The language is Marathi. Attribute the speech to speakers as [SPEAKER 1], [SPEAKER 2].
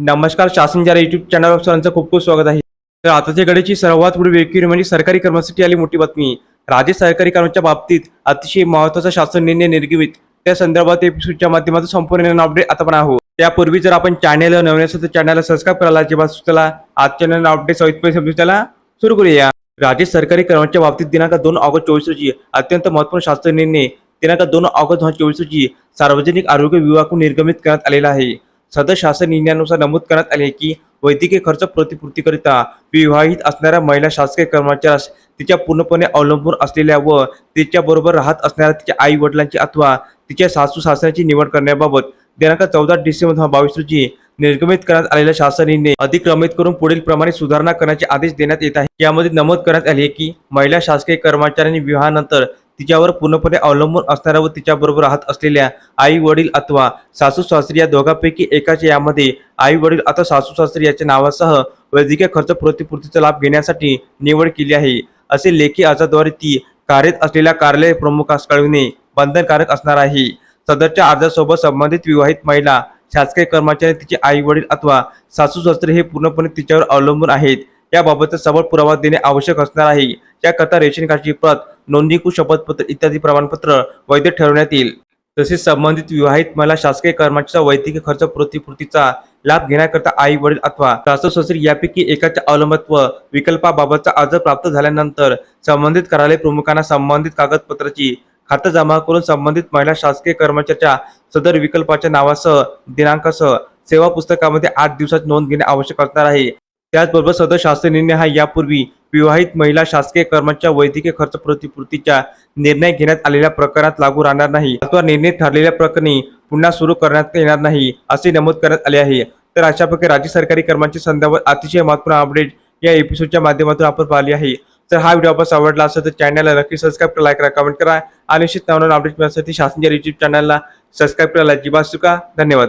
[SPEAKER 1] नमस्कार शासन ज्या युट्यूब चॅनलवर सर्वांचं खूप खूप स्वागत आहे. तर आताच्या घडीची सर्वात पुढे वेगळी म्हणजे सरकारी कर्मासाठी आली मोठी बातमी. राज्य सरकारी कर्मच्या बाबतीत अतिशय महत्त्वाचा शासन निर्णय निर्गमित. त्या संदर्भात एपिसोडच्या माध्यमातून संपूर्ण अपडेट आता पण आहोत. त्यापूर्वी जर आपण चॅनल नवीन असेल तर चॅनलला सबस्क्राईब करायला जेव्हा सुचला आजच्या नवीन अपडेट सविस्तर समजून त्याला सुरू करूया. राज्य सरकारी कर्मच्या बाबतीत दिनांक दोन ऑगस्ट चोवीस रोजी अत्यंत महत्त्वपूर्ण शासन निर्णय दिनांक दोन ऑगस्ट दोन हजार चोवीस रोजी सार्वजनिक आरोग्य विभागाकडून निर्गमित करण्यात आलेला आहे. सदर शासन निर्णयानुसार नमूद करण्यात आले की वैद्यकीय खर्च प्रतिपूर्तीकरिता विवाहित असणाऱ्या महिला शासकीय कर्मचाऱ्यास तिच्या पूर्णपणे अवलंबून असलेल्या व तिच्याबरोबर राहत असणाऱ्या तिच्या आई वडिलांची अथवा तिच्या सासू सासऱ्याची निवड करण्याबाबत दिनांक चौदा डिसेंबर दोन हजार बावीस रोजी निर्गमित करण्यात आलेल्या शासनाने अधिक्रमित करून पुढील प्रमाणे सुधारणा करण्याचे आदेश देण्यात येत आहे. यामध्ये नमूद करण्यात आले की महिला शासकीय कर्मचाऱ्यांनी विवाहानंतर तिच्यावर पूर्णपणे अवलंबून असणाऱ्या व तिच्याबरोबर राहत असलेल्या आई वडील अथवा सासू सासरी या दोघांपैकी एकाच्या यामध्ये आई वडील अथवा सासू सासरी याच्या नावासह वैद्यकीय खर्च प्रतिपूर्तीचा लाभ घेण्यासाठी निवड केली आहे. असे लेखी अर्जाद्वारे ती कार्यरत असलेल्या कार्यालय प्रमुखास कळविणे बंधनकारक असणार आहे. सदरच्या अर्जासोबत संबंधित विवाहित महिला शासकीय कर्मचारी तिचे आई वडील अथवा सासू सासरे हे पूर्णपणे तिच्यावर अवलंबून आहेत. याबाबतचा सबळ पुरावा देणे आवश्यक असणार आहे. याकरता रेशन कार्डची प्रत नोंदणीकृत शपथपत्र इत्यादी प्रमाणपत्र वैध ठरवण्यात येईल. तसेच संबंधित विवाहित महिला शासकीय कर्मचाऱ्याचा वैद्यकीय खर्च प्रतिपूर्तीचा लाभ घेण्याकरता आई वडील अथवा सासू यापैकी एकाच्या अवलंबत्व विकल्पाबाबतचा अर्ज प्राप्त झाल्यानंतर संबंधित कार्यालय प्रमुखांना संबंधित कागदपत्राची खातं जमा करून संबंधित महिला शासकीय कर्मचाऱ्याच्या सदर विकल्पाच्या नावासह दिनांकासह सेवा पुस्तकामध्ये आठ दिवसात नोंद घेणे आवश्यक असणार आहे. त्याचबरोबर सदर शासकीय निर्णय हा यापूर्वी विवाहित महिला शासकीय कर्मचाऱ्या वैद्यकीय खर्च प्रतिपूर्तीच्या निर्णय घेण्यात आलेल्या प्रकरणात लागू राहणार नाही. अथवा निर्णय ठरलेल्या प्रकरणी पुन्हा सुरू करण्यात येणार नाही असे नमूद करण्यात आले आहे. तर अशा प्रकारे राज्य सरकारी कर्मचारी संदर्भात अतिशय महत्त्वपूर्ण अपडेट या एपिसोडच्या माध्यमातून आपण पाहिली आहे. तर हा व्हिडिओ आपण आवडला असेल तर चॅनलला नक्की सबस्क्राईब करा लाईक करा कमेंट करा आणि निश्चित नवनवीन अपडेट मिळण्यासाठी शासनच्या युट्यूब चॅनलला सबस्क्राईब करायला अजिबात चुका धन्यवाद.